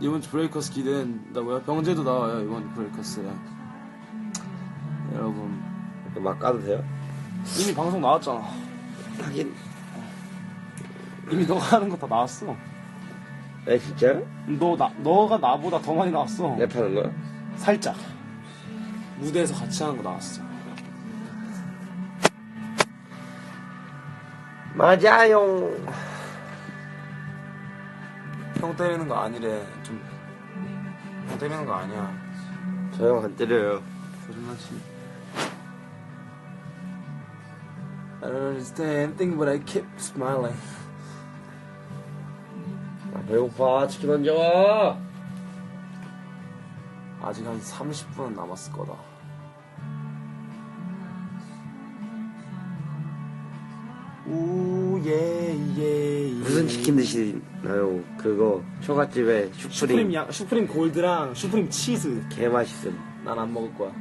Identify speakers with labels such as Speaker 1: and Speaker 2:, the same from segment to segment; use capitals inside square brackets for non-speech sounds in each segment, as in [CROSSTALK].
Speaker 1: 이번 주 브레이커스 기대된다고요? 병재도 나와요 이번 브레이커스에. 여러분.
Speaker 2: 막 까도 돼요?
Speaker 1: 이미 방송 나왔잖아.
Speaker 2: 하긴.
Speaker 1: 이미 너가 하는 거 다 나왔어.
Speaker 2: 에 진짜요?
Speaker 1: 너 나, 너가 나보다 더 많이 나왔어.
Speaker 2: 랩하는 거야?
Speaker 1: 살짝. 무대에서 같이 하는 거 나왔어.
Speaker 2: 맞아요
Speaker 1: 형 때리는 거 아니래. 좀 형 때리는 거 아니야.
Speaker 2: 저 형 안 때려요.
Speaker 1: 거짓말치 I don't understand anything but I keep smiling.
Speaker 2: 아, 배고파. 치킨 언제 와?
Speaker 1: 아직 한 30분은 남았을 거다 우예예.
Speaker 2: 무슨 치킨 드시나요? 그거 초가집에
Speaker 1: 슈프림.
Speaker 2: 슈프림
Speaker 1: 양 슈프림 골드랑 슈프림 치즈.
Speaker 2: 개 맛있음.
Speaker 1: 난 안 먹을 거야.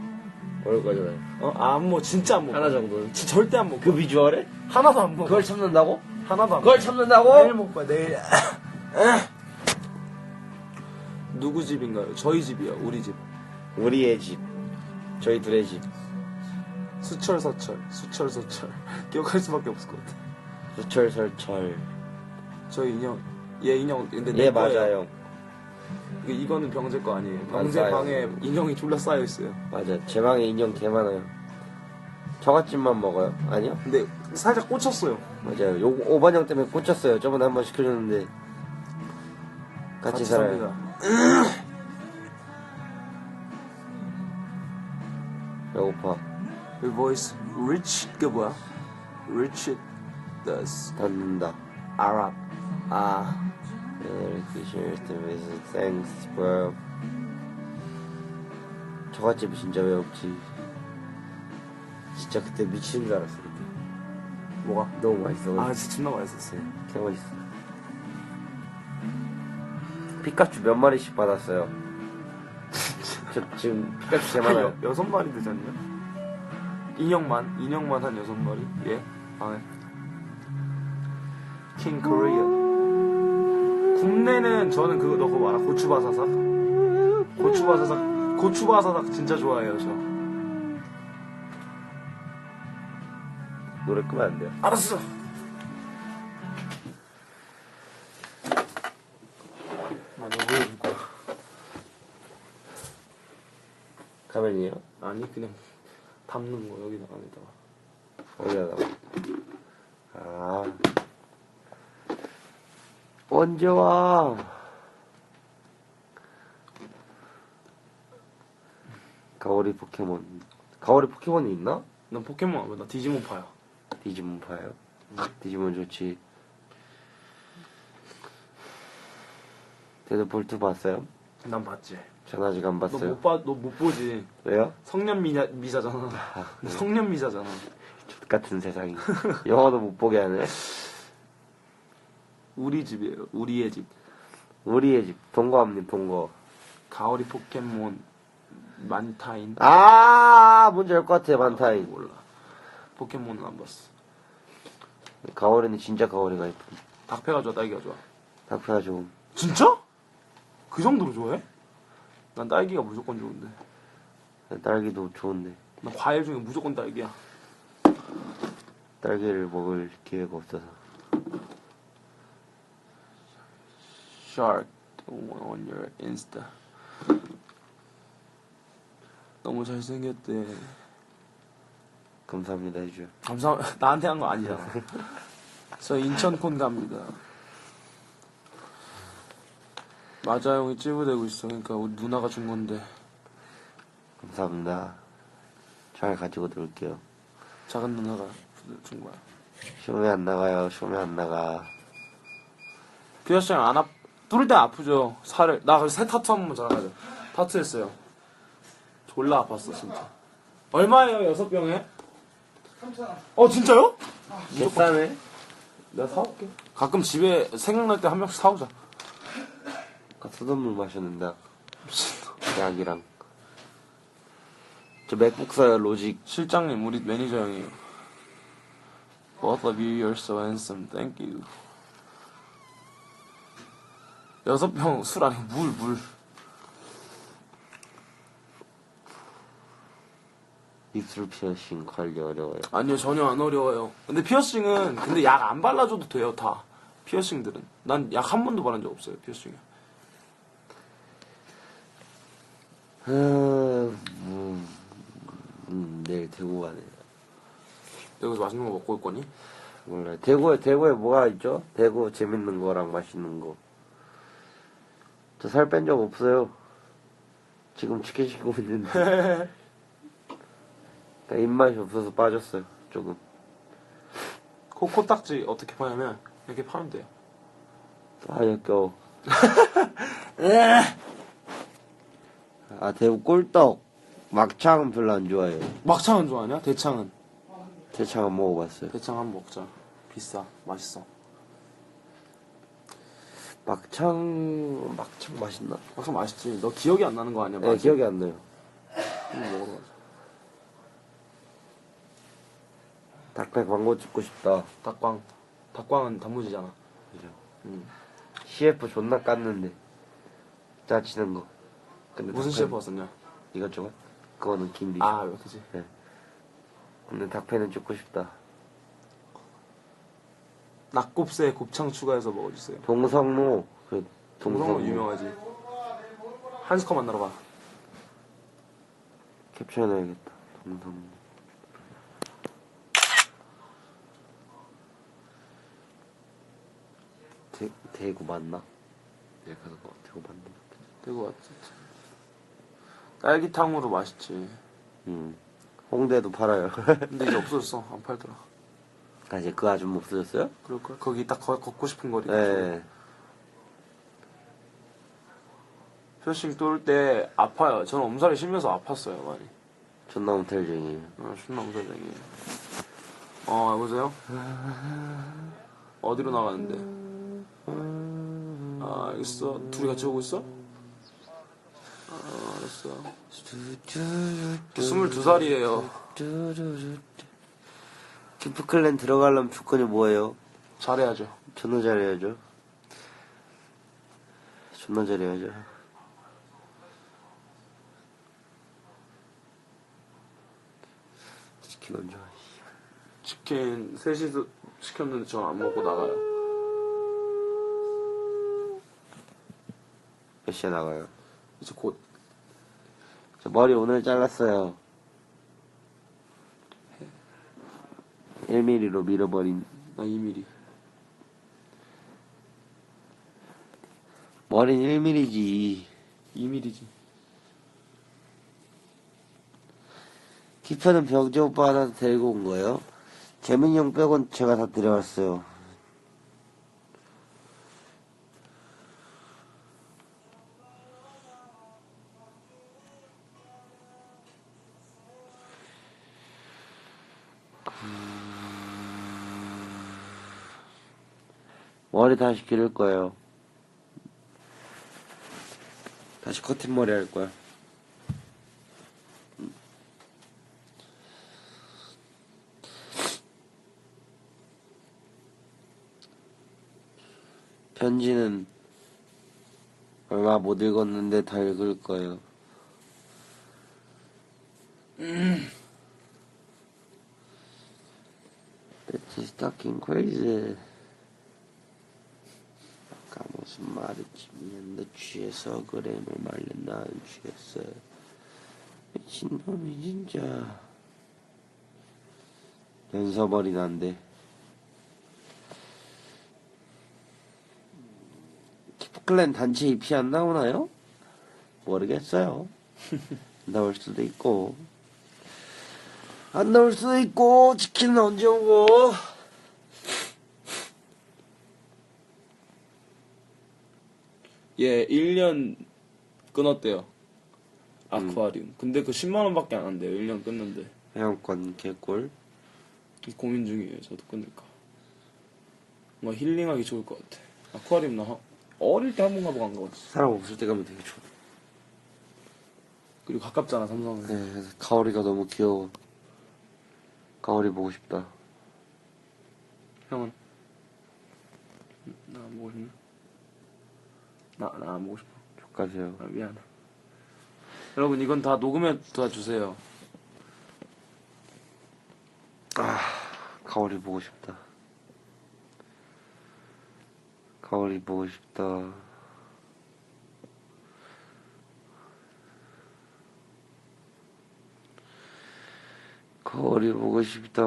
Speaker 2: 먹을 거잖아요
Speaker 1: 어안 먹어. 진짜 안 먹어.
Speaker 2: 하나 정도는
Speaker 1: 지- 절대 안 먹어.
Speaker 2: 그 비주얼에?
Speaker 1: 하나도 안 먹어.
Speaker 2: 그걸 참는다고?
Speaker 1: 하나도 안
Speaker 2: 그걸
Speaker 1: 먹어.
Speaker 2: 참는다고?
Speaker 1: 내일 먹을 거야 내일. [LAUGHS] 누구 집인가요? 저희 집이요 우리 집.
Speaker 2: 우리의 집. 저희 둘의 집.
Speaker 1: 수철 서철. 수철 서철. [LAUGHS] 기억할 수밖에 없을 것 같아
Speaker 2: 설철.
Speaker 1: 저희 인형 얘 인형 근데 내
Speaker 2: 예
Speaker 1: 거예요.
Speaker 2: 맞아요.
Speaker 1: 이거- 이거는 병재 거 아니에요. 병재
Speaker 2: 맞아요.
Speaker 1: 방에 인형이 졸라 쌓여 있어요.
Speaker 2: 맞아 제 방에 인형 개 많아요. 처갓집만 먹어요. 아니요?
Speaker 1: 근데 살짝 꽂혔어요.
Speaker 2: 맞아요. 요 5번 형 때문에 꽂혔어요. 저번에 한 번 시켜줬는데 같이, 살아요
Speaker 1: 삽니다. [CLEARS THROAT]
Speaker 2: 배고파.
Speaker 1: 그 voice rich 그 뭐야? Rich does
Speaker 2: 닫는다.
Speaker 1: Arab. 아
Speaker 2: visit thanks bro. 처갓집이 진짜 왜 없지. 진짜 그때 미치는 줄 알았어 그때.
Speaker 1: 뭐가?
Speaker 2: 너무 맛있어.
Speaker 1: 아 진짜 존나 맛있었어요.
Speaker 2: 개 맛있어. 피카츄 몇 마리씩 받았어요? [LAUGHS] 저 지금 피카츄 개 많아요.
Speaker 1: 여, 여섯 마리 되지 않냐? 인형만? 인형만 한 여섯 마리? 예? 방에 킹 코리아 국내는 저는 그거 너 그거 알아. 고추바사삭 고추바사삭 고추바사삭 진짜 좋아해요 저.
Speaker 2: 노래 끄면 안 돼요?
Speaker 1: 알았어. 거야?
Speaker 2: 가면이에요?
Speaker 1: 아니 그냥 담는 거 여기다 안에다가.
Speaker 2: 어디다가 언제 와 가오리 포켓몬. 가오리 포켓몬이 있나?
Speaker 1: 난 포켓몬 안 봐. 나 디지몬 파야.
Speaker 2: 디지몬 파요? 디지몬 좋지. 데드폴트 봤어요?
Speaker 1: 난 봤지.
Speaker 2: 전 아직 안
Speaker 1: 너
Speaker 2: 봤어요?
Speaker 1: 못 봐, 너 못 보지.
Speaker 2: 왜요?
Speaker 1: 성년 미자, 미자잖아. 너 성년 미자잖아. [LAUGHS]
Speaker 2: 같은 세상이. 영화도 못 보게 하네
Speaker 1: 우리 집이에요. 우리의 집.
Speaker 2: 우리의 집. 동거함님 동거.
Speaker 1: 가오리 포켓몬 만타인.
Speaker 2: 아 뭔지 알 것 같아 만타인.
Speaker 1: 몰라. 포켓몬은 안 봤어.
Speaker 2: 가오리는 진짜 가오리가 예쁜
Speaker 1: 닭패가 좋아 딸기가 좋아?
Speaker 2: 닭표가 좋음.
Speaker 1: 진짜? 그 정도로 좋아해? 난 딸기가 무조건 좋은데.
Speaker 2: 딸기도 좋은데.
Speaker 1: 난 과일 중에 무조건 딸기야.
Speaker 2: 딸기를 먹을 기회가 없어서
Speaker 1: Shark on your Insta. 너무 잘생겼대.
Speaker 2: 감사합니다 해줘
Speaker 1: 감사 [LAUGHS] 나한테 한 거 아니잖아. 저 인천콘 갑니다. 맞아 형이 찌부대고 있어. 그러니까 우리 누나가 준 건데.
Speaker 2: 감사합니다. 잘 가지고 놀게요.
Speaker 1: 작은 누나가 준 거야.
Speaker 2: 쇼메 안 나가요. 쇼메 안 나가.
Speaker 1: 규현씨 형안 아, 뚫을 때 아프죠. 살을. 나 그래서 새 타투 한 번만 자랑하자. 타투 했어요. 졸라 아팠어 진짜. 얼마예요 여섯 병에? 3,000원. 어 진짜요?
Speaker 2: 비싸네.
Speaker 1: 내가 사올게. 가끔 집에 생각날 때 한 명씩 사오자.
Speaker 2: 아까 수돗물 마셨는데 약이랑. 저 맥북 써요 로직.
Speaker 1: 실장님 우리 매니저 형이에요. Both of you, you're so handsome. Thank you. 여섯 병 술 아니고 물, 물.
Speaker 2: 입술 피어싱 관리 어려워요.
Speaker 1: 아니요, 전혀 안 어려워요. 근데 피어싱은, 근데 약 안 발라줘도 돼요, 다. 피어싱들은. 난 약 한 번도 바른 적 없어요, 피어싱에.
Speaker 2: 아, 음, 음, 내일 대구 가네.
Speaker 1: 여기서 맛있는 거 먹고 올 거니?
Speaker 2: 몰라요. 대구에, 대구에 뭐가 있죠? 대구 재밌는 거랑 맛있는 거. 저 살 뺀 적 없어요. 지금 치킨 시키고 있는데. [LAUGHS] 그러니까 입맛이 없어서 빠졌어요. 조금.
Speaker 1: 코, 코딱지 어떻게 파냐면, 이렇게 파면 돼요.
Speaker 2: 아, 역겨워. [LAUGHS] 아, 대구 꿀떡. 막창은 별로 안 좋아해요.
Speaker 1: 막창은 좋아하냐? 대창은?
Speaker 2: 대창은 먹어봤어요.
Speaker 1: 대창 한번 먹자. 비싸. 맛있어.
Speaker 2: 막창, 막창 맛있나?
Speaker 1: 막창 맛있지. 너 기억이 안 나는 거 아니야?
Speaker 2: 네,
Speaker 1: 맛이?
Speaker 2: 기억이 안 나요.
Speaker 1: 한번 먹어봐.
Speaker 2: 닭발 광고 찍고 싶다.
Speaker 1: 닭광. 닭광은 단무지잖아.
Speaker 2: 그죠?
Speaker 1: 음.
Speaker 2: CF 존나 깠는데. 짜치는 거. 근데
Speaker 1: 무슨 셰프 왔었냐?
Speaker 2: 이것저것? 그거는 김비.
Speaker 1: 아, 왜 그지?
Speaker 2: 근데 닭패는 찍고 싶다.
Speaker 1: 낙곱새 곱창 추가해서 먹어주세요.
Speaker 2: 동성로. 그,
Speaker 1: 동성로
Speaker 2: 동성로.
Speaker 1: 유명하지. 한스커 만나러 가.
Speaker 2: 캡처해놔야겠다. 동성로. 대, 대구 맞나? 내가 그거 대구 맞나?
Speaker 1: 대구 왔지. 딸기탕으로 맛있지.
Speaker 2: 음. 홍대도 팔아요.
Speaker 1: 근데 이제 [LAUGHS] 없어졌어. 안 팔더라.
Speaker 2: 아, 이제 그 아줌마 없어졌어요?
Speaker 1: 그럴걸? 거기 딱 거- 걷고 싶은 거리.
Speaker 2: 네.
Speaker 1: 피어싱 뚫을 때 아파요. 저는 엄살이 심해서 아팠어요, 많이.
Speaker 2: 존나 모텔쟁이에요.
Speaker 1: 아, 존나 엄살쟁이. 어, 여보세요? 어디로 나가는데? 아, 알겠어. 둘이 같이 오고 있어? 아, 알았어. 22살이에요.
Speaker 2: 키프클랜 들어가려면 조건이 뭐예요?
Speaker 1: 잘해야죠.
Speaker 2: 존나 잘해야죠. 존나 잘해야죠. 치킨 언제 와?
Speaker 1: 치킨 3시도 시켰는데 저 안 먹고 나가요.
Speaker 2: 몇 시에 나가요?
Speaker 1: 이제 곧.
Speaker 2: 저 머리 오늘 잘랐어요. 1mm로 밀어버린
Speaker 1: 나 2mm.
Speaker 2: 머리는 1mm지.
Speaker 1: 2mm지.
Speaker 2: 키퍼는 병재 오빠 하나 데리고 온 거예요. 재민이 형 빼곤 제가 다 데려왔어요. 머리 다시 기를 거예요. 다시 커튼 머리 할 거야. 편지는 얼마 못 읽었는데 다 읽을 거예요. Fucking crazy. 아까 말했지? 너 취해서 그램을 말렸나 안 취했어? 미친놈이 진짜. 연서버리 난데. 키프클랜 단체 입이 안 나오나요? 모르겠어요. 나올 수도 있고. 안 나올 수도 있고, 치킨은 언제 오고.
Speaker 1: 얘 1년 끊었대요. 아쿠아리움. 근데 그 10만원 밖에 안 한대요. 1년 끊는데.
Speaker 2: 회원권 개꿀.
Speaker 1: 고민 중이에요. 저도 끊을까. 뭔가 힐링하기 좋을 것 같아. 아쿠아리움 나 한- 어릴 때 한 번 가보고 간 거 같아.
Speaker 2: 사람 없을 때 가면 되게 좋아.
Speaker 1: 그리고 가깝잖아, 삼성은.
Speaker 2: 네, 그래서 가오리가 너무 귀여워. 가오리 보고 싶다.
Speaker 1: 형은? 나 싶네. 나 나 안 보고 싶어.
Speaker 2: 족가세요.
Speaker 1: 아, 미안해. 여러분 이건 다 녹음해 둬 주세요.
Speaker 2: 가오리 보고 싶다. 가오리 보고 싶다. 가오리 보고 싶다.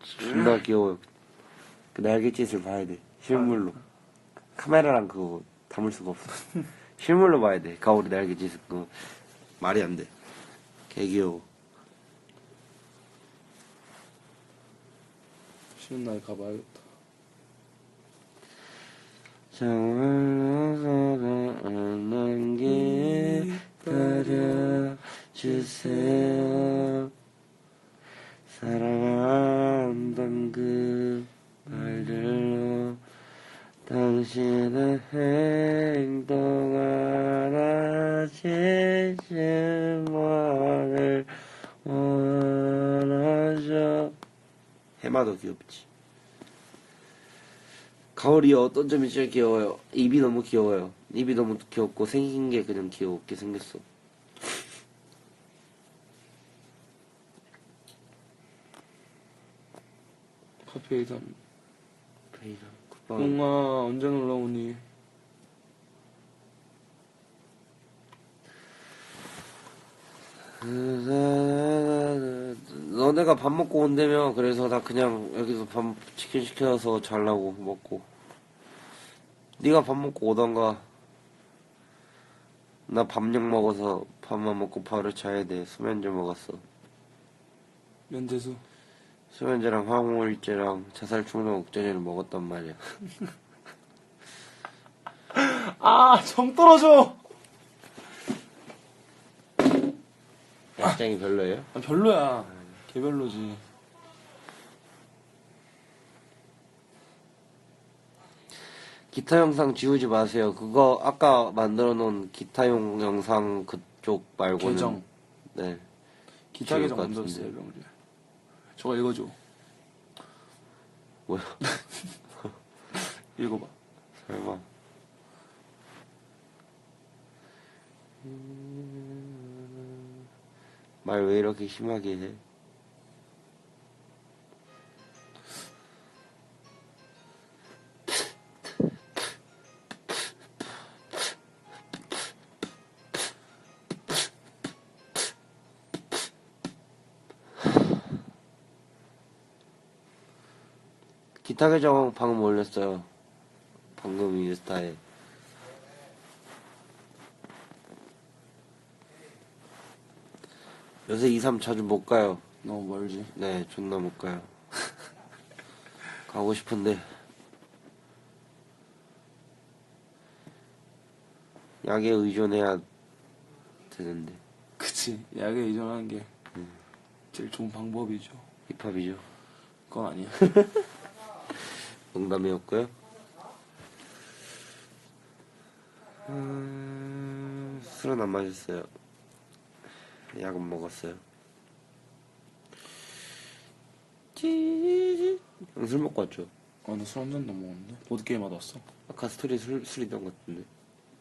Speaker 2: 존나 귀여워요. 그 날갯짓을 봐야 돼. 실물로. 카메라랑 그거 담을 수가 없어. [LAUGHS] 실물로 봐야 돼. 가오리 날갯짓 그거 말이 안 돼. 개 귀여워.
Speaker 1: 쉬는 날 가봐야겠다.
Speaker 2: 정말로 사랑하는 게 따라주세요 사랑한던 그 말들로 당신의 행동 하나 제시만을 원하죠 해마도 귀엽지 가을이 어떤 점이 제일 귀여워요? 입이 너무 귀여워요. 입이 너무 귀엽고 생긴 게 그냥 귀엽게 생겼어.
Speaker 1: 커피 회담.
Speaker 2: 베이다. 굿바이.
Speaker 1: 웅아 언제 놀러 오니?
Speaker 2: 너네가 밥 먹고 온다며 그래서 나 그냥 여기서 밥 치킨 시켜서 잘라고 먹고 네가 밥 먹고 오던가 나 밥약 먹어서 밥만 먹고 바로 자야 돼 수면제 먹었어
Speaker 1: 면제수.
Speaker 2: 수면제랑 항우울제랑 자살 충동 억제제를 먹었단 말이야 [LAUGHS]
Speaker 1: 아, 정 떨어져!
Speaker 2: 야장이 별로예요?
Speaker 1: 아, 별로야. 개별로지.
Speaker 2: 기타 영상 지우지 마세요. 그거 아까 만들어 놓은 기타용 영상 그쪽 말고는
Speaker 1: 계정.
Speaker 2: 네.
Speaker 1: 기타 계정
Speaker 2: 것
Speaker 1: 만들었어요. 병재. 저거 읽어줘.
Speaker 2: 뭐야? [LAUGHS]
Speaker 1: 읽어봐.
Speaker 2: 설마. 말 왜 이렇게 심하게 해? 기타 계정 방금 올렸어요. 방금 인스타에. 요새 2, 3 자주 못 가요.
Speaker 1: 너무 멀지.
Speaker 2: 네, 존나 못 가요. [LAUGHS] 가고 싶은데. 약에 의존해야 되는데.
Speaker 1: 그치. 약에 의존하는 게 제일 좋은 방법이죠.
Speaker 2: 힙합이죠.
Speaker 1: 그건 아니야. [LAUGHS]
Speaker 2: 농담이었고요. 음, 술은 안 마셨어요. 약은 먹었어요. 술 먹고 왔죠?
Speaker 1: 아, 나술 한 잔도 안 먹었는데? 보드게임 하다 왔어.
Speaker 2: 아까 스토리 술, 술이던 것 같은데.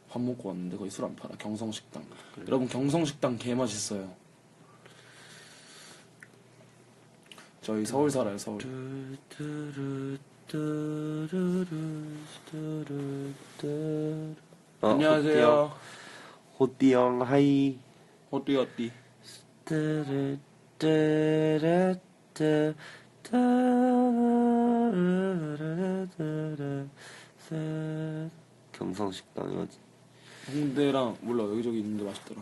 Speaker 1: 밥 먹고 왔는데 거기 술 안 팔아. 경성식당. 여러분, 경성식당 개 맛있어요. 저희 서울 살아요, 서울.
Speaker 2: 어,
Speaker 1: 안녕하세요.
Speaker 2: 호띠 형, 하이.
Speaker 1: 어디?
Speaker 2: 경성식당이 어디?
Speaker 1: 홍대랑 몰라 여기저기 있는데 맛있더라.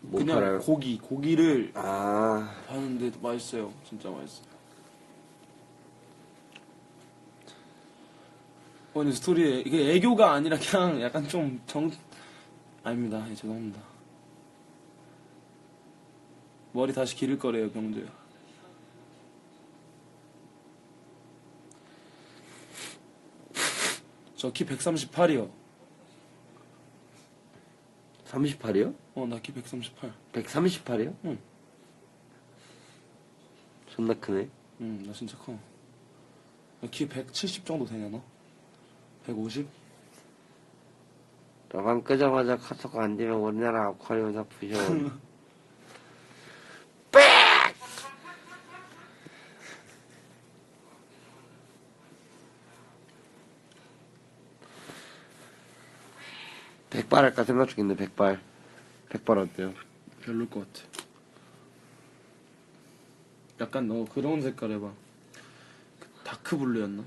Speaker 2: 뭐
Speaker 1: 그냥
Speaker 2: 팔아요?
Speaker 1: 고기 고기를
Speaker 2: 아,
Speaker 1: 하는데 맛있어요. 진짜 맛있어 요. 어, 근데 스토리에 이게 애교가 아니라 그냥 약간 좀 정 아닙니다. 예, 죄송합니다. 머리 다시 기를 거래요, 경주야. 저키 138이요.
Speaker 2: 38이요?
Speaker 1: 어, 나 키 138.
Speaker 2: 138이요?
Speaker 1: 응.
Speaker 2: 존나 크네.
Speaker 1: 응, 나 진짜 커. 키 170 정도 되냐 너? 150?
Speaker 2: 너만 끄자마자 카톡 안 되면 우리나라 아쿠아리움 다 부셔. [LAUGHS] 백발 할까 생각 중인데 백발. 백발 어때요?
Speaker 1: 별로일 것 같아. 약간 너 그런 색깔 해봐. 그 다크 블루였나?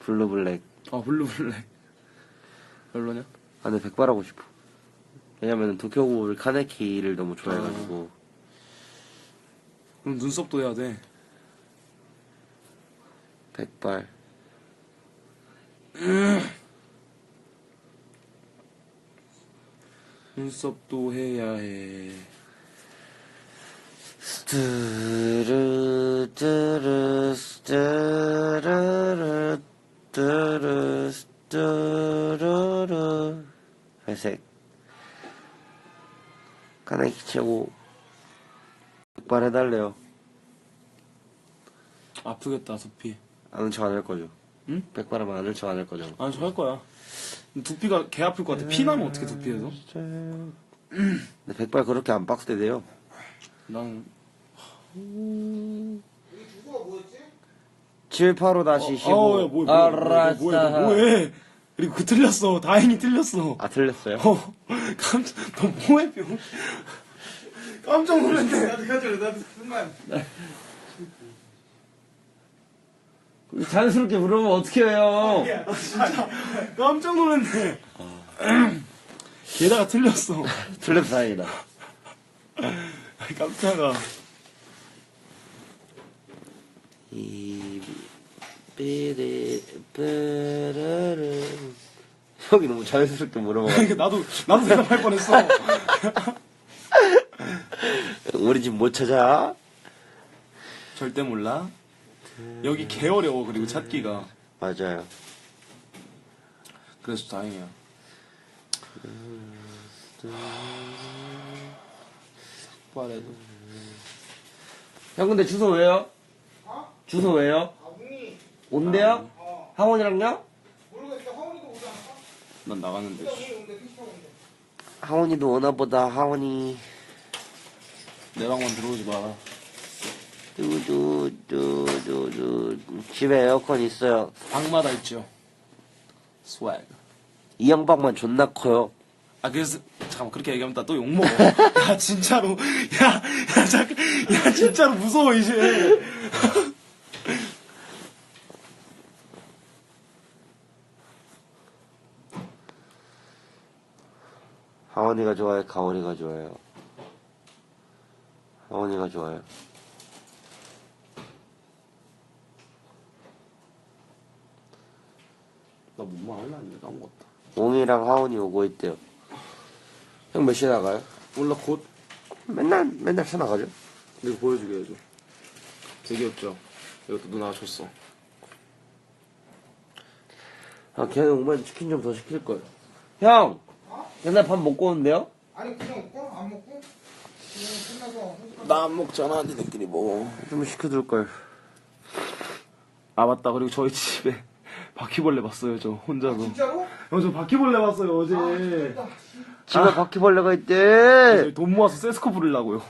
Speaker 2: 블루 블랙.
Speaker 1: 아 블루 블랙. 별로냐?
Speaker 2: 아, 근데 백발 하고 싶어. 왜냐면 도쿄구울 카네키를 너무 좋아해가지고.
Speaker 1: 그럼 눈썹도 해야 돼.
Speaker 2: 백발. [CLEARS THROAT]
Speaker 1: 눈썹도 해야 해.
Speaker 2: 스트르 스트르 스트르르 스트르 스트르르 회색 카네키 최고 백발 해달래요
Speaker 1: 아프겠다 두피.
Speaker 2: 아는 척 안 할 거죠
Speaker 1: 응?
Speaker 2: 백발하면 아는 척 안 할 거죠
Speaker 1: 아니 저할 거야. 두피가 개 아플 것 같아. 피 나면 어떻게 두피에서?
Speaker 2: 근데 백발 그렇게 안 빡세대요
Speaker 1: 난
Speaker 2: 785 다시
Speaker 1: 어,
Speaker 2: 15
Speaker 1: 야, 뭐야, 뭐야, 뭐야, 뭐야? 그리고 그 틀렸어. 다행히 틀렸어.
Speaker 2: 아 틀렸어요?
Speaker 1: 어, 깜짝, 너 뭐해, 병? 깜짝 놀랐네.
Speaker 3: 나도 깜짝 나도 순간
Speaker 2: 자연스럽게 물어보면 어떻게 해요
Speaker 1: 깜짝 놀랐네. 게다가 틀렸어. [LAUGHS]
Speaker 2: 틀려서 다행이다
Speaker 1: 깜짝아.
Speaker 2: 이 삐리 삐르르 형이 너무 자연스럽게 물어봐 [LAUGHS]
Speaker 1: 나도, 나도 대답할 뻔했어. [LAUGHS]
Speaker 2: 우리 집 못 찾아?
Speaker 1: 절대 몰라. 여기 개 어려워, 그리고 찾기가.
Speaker 2: 맞아요
Speaker 1: 그래서 다행이야. 말해도.
Speaker 2: 형 근데 주소 왜요? 주소 왜요?
Speaker 3: 아
Speaker 2: 온대요?
Speaker 3: 어? 모르겠어 오지 않을까?
Speaker 1: 난 나갔는데.
Speaker 3: 웅이 온대 택시 타고 온대
Speaker 2: 하원이도 오나 보다 하원이
Speaker 1: 내 방만 들어오지 마.
Speaker 2: 두두두두두 집에 에어컨 있어요
Speaker 1: 방마다 있죠. 스웩.
Speaker 2: 이 양방만 존나 커요
Speaker 1: 아 그래서 잠깐 만 그렇게 얘기하면 나 또 욕 먹어 [LAUGHS] 야 진짜로 야, 야 잠깐 야 진짜로 무서워 이제
Speaker 2: 하원이가 좋아요 가원이가 좋아요. 하원이가 좋아요.
Speaker 1: 나 뭔말 할라 했는데 아무것도
Speaker 2: 옹이랑 하원이 오고 있대요. 형 몇 시에 나가요?
Speaker 1: 몰라 곧.
Speaker 2: 맨날 맨날 새 나가죠?
Speaker 1: 이거 보여주게 해줘. 되게 귀엽죠? 이것도 누나가 줬어.
Speaker 2: 아, 걔는 오면 치킨 좀 더 시킬 걸. 형! 옛날 밥 먹고 오는데요?
Speaker 3: 아니 그냥 먹고 안 먹고 그냥 끝나서
Speaker 1: 나 안 먹잖아 니네끼리 먹어
Speaker 2: 좀 시켜둘 걸.
Speaker 1: 아 맞다 그리고 저희 집에 [LAUGHS] 바퀴벌레 봤어요 저 혼자서
Speaker 3: 진짜로?
Speaker 1: 어저 바퀴벌레 봤어요 어제
Speaker 3: 됐다
Speaker 2: 집에
Speaker 1: 아.
Speaker 2: 바퀴벌레가 있대!
Speaker 1: 저희 돈 모아서 세스코 부르려고요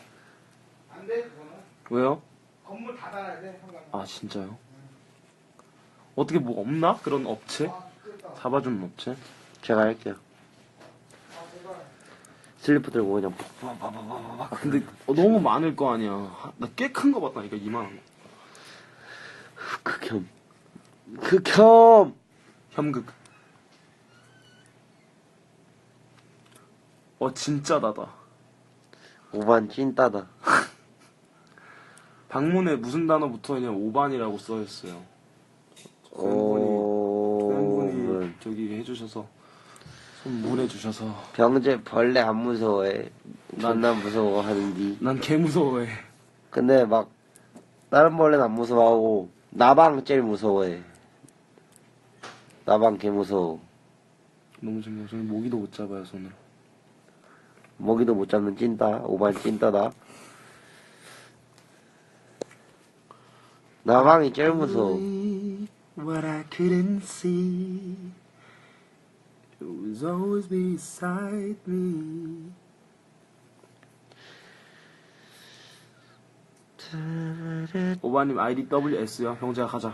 Speaker 3: 안돼 그거는
Speaker 1: 왜요?
Speaker 3: 건물 다 달아야 돼 한강
Speaker 1: 아 진짜요? 어떻게 뭐 없나? 그런 업체?
Speaker 3: 아 됐다
Speaker 1: 잡아주는 업체?
Speaker 2: 제가 할게요. 슬리퍼 들고 그냥
Speaker 1: 아 근데 어, 너무 많을 거 아니야. 나 꽤 큰 거 봤다니까 이만한 거.
Speaker 2: 극혐. 극혐!
Speaker 1: 현극. 어 진짜 나다.
Speaker 2: 오반 찐따다. [LAUGHS]
Speaker 1: 방문에 무슨 단어 붙어있냐면 오반이라고 써있어요. 팬분이 팬분이
Speaker 2: 오,
Speaker 1: 저기 해주셔서 손문해주셔서
Speaker 2: 병재 벌레 안 무서워해. 존나 무서워하는디.
Speaker 1: 난 개 무서워해
Speaker 2: 근데 막, 다른 벌레는 안 무서워하고, 나방 제일 무서워해. 나방 개 무서워.
Speaker 1: 너무 신기해 저는 모기도 못 잡아요 손으로
Speaker 2: 먹이도 못 잡는 찐따. 오반 찐따다. 나방이 제일 무서워. what I couldn't see.
Speaker 1: It was always beside me. 오바님 아이디 WS요. 형제가 가자.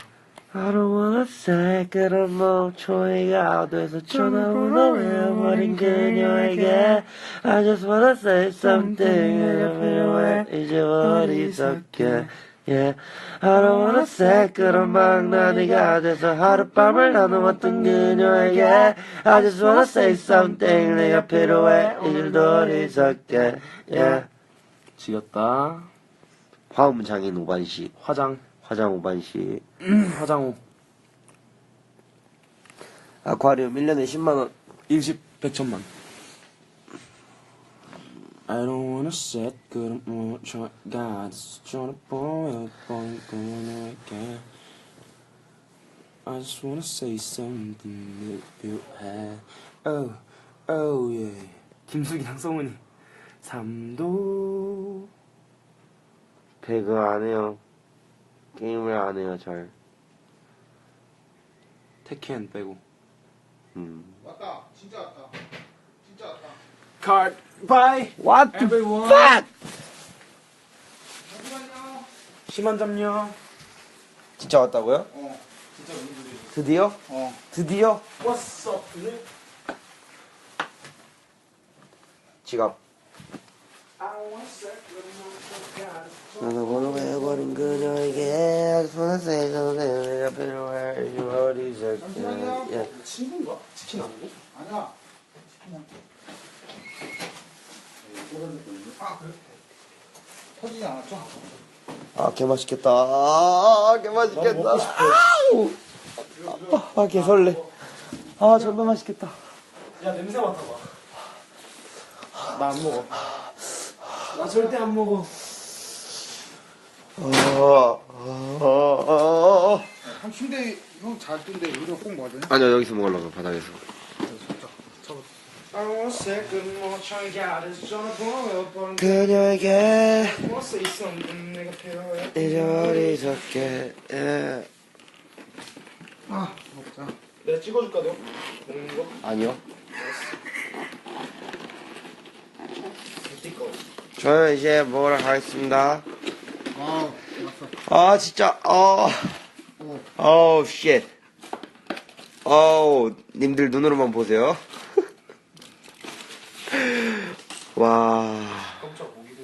Speaker 2: I don't wanna say 그런 멍청이가 돼서 쳐다보는 외워버린 그녀에게 I just wanna say something 내가 필요해 이제 어리석게 Yeah I don't wanna say 그런 망나니가 돼서 하룻밤을 나누었던 그녀에게 I just wanna say something 내가 필요해 이제 어리석게 Yeah
Speaker 1: 지렸다.
Speaker 2: 화음 장인 오반씨
Speaker 1: 화장.
Speaker 2: 화장 오반씨
Speaker 1: 화장호.
Speaker 2: 아쿠아리움 1년에 10만원
Speaker 1: 일십 백천만. I don't wanna set 그런 멈춰 가서 전화 보여버린 그녀에게 I just wanna say something if you had Oh, oh yeah 김숙이랑 송은이 삼도
Speaker 2: 배그 안 해요. 게임을 안 해요, 잘.
Speaker 1: 테켄 빼고
Speaker 2: 음.
Speaker 3: 왔다. 진짜 왔다. 진짜 왔다.
Speaker 1: Card bye
Speaker 2: What the
Speaker 1: everyone
Speaker 2: fuck?
Speaker 1: 심한 잠요
Speaker 2: 진짜 왔다고요?
Speaker 3: 어. 진짜 우리
Speaker 2: 드디어?
Speaker 3: 어.
Speaker 2: 드디어?
Speaker 1: What's up dude?
Speaker 2: 지갑. 나도 번호 해버린 그녀에게 손에서 손에 내가 필요해 어리석게
Speaker 3: 잠시만요.
Speaker 2: 예.
Speaker 1: 친구인가? 치킨 아니고?
Speaker 3: 아니야. 그냥. 아 그래. 터지지 않았죠?
Speaker 2: 아 개 맛있겠다 아 개 맛있겠다
Speaker 1: 먹고 싶어.
Speaker 2: 아우 아, 아 개 설레 아 정말 맛있겠다
Speaker 1: 야 냄새 맡아봐 나 안 먹어 나 절대 안 먹어
Speaker 2: 어, 어, 어, 어.
Speaker 3: 형 침대 형잘 뜬데 여기서 꼭 먹어야 되냐?
Speaker 2: 아니요 여기서 먹으려고 바닥에서 그녀에게 이제 어리석게 예.
Speaker 3: 아 먹자.
Speaker 1: 내가 찍어줄까 너? 먹는 거?
Speaker 2: 아니요 저는 이제 먹으러 가겠습니다
Speaker 3: 아.
Speaker 2: 아 진짜 어
Speaker 3: 어.
Speaker 2: 어우 쉣 어우 님들 눈으로만 보세요 와
Speaker 1: 깜짝 보기도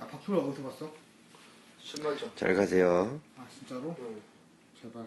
Speaker 3: 아 박수를 어디서 봤어?
Speaker 1: 신발장
Speaker 2: 잘 가세요
Speaker 3: 아 진짜로? 제발.